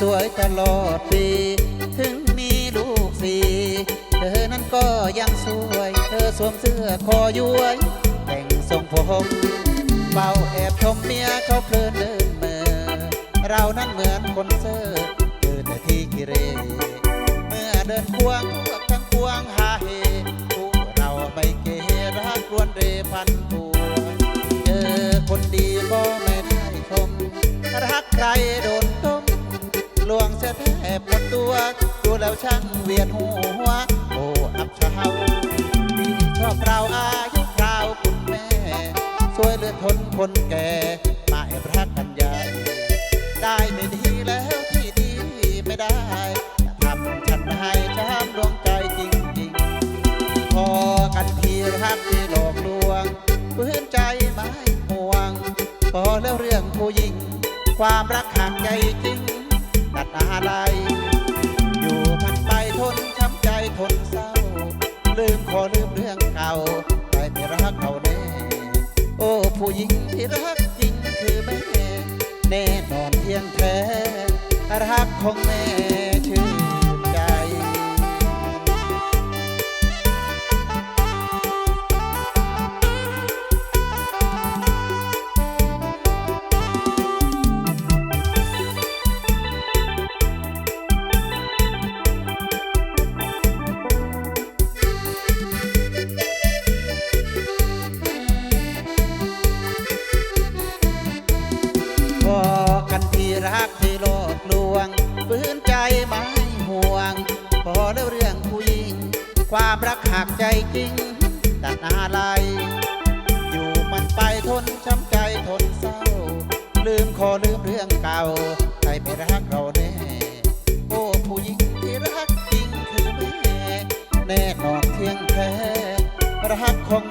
สวยตลอดปี ถึงมีลูกสี่เธอนั้นก็ยังสวย เธอสวมเสื้อคอย้วย แต่งทรงผมเบาแอบชมเมียเขาเพลินเดินเมื่อเรานั้นเหมือนคนเซอร์เดินแต่ที่กิเร เมื่อเดินควงพวกทั้งพวงหาเฮพวกเราไม่เกรักรวนเรพันตัวเจอคนดีก็ไม่ได้ชมรักใคร แล้วช่างเวียนหัว โอ้อับเช้าที่ชอบเราอายุคราวคุณแม่ สวยเหลือทนคนแก่มาแอบรักกันใหญ่ได้ไม่ดีแล้วที่ดีไม่ได้ทำฉันให้ช้ำดวงใจจริงๆ พอกันทีรักที่หลอกลวงพื้นใจไม่ห่วง พอแล้วเรื่องผู้หญิง ความรักห่างใจจริงตัดอะไร ผู้หญิงที่รักจริงคือแม่ แน่นอนเพียงแท้รักของแม่ กลวงฝืนใจไม่ห่วง พอแล้วเรื่องผู้หญิง ความรักหักใจจริงตัดอะไร อยู่มันไปทนช้ำใจทนเศร้า ลืมขอลืมเรื่องเก่า ใครไปรักเราแน่ โอ้ผู้หญิงที่รักจริงคือแม่ แน่นอนเที่ยงแท้รักของ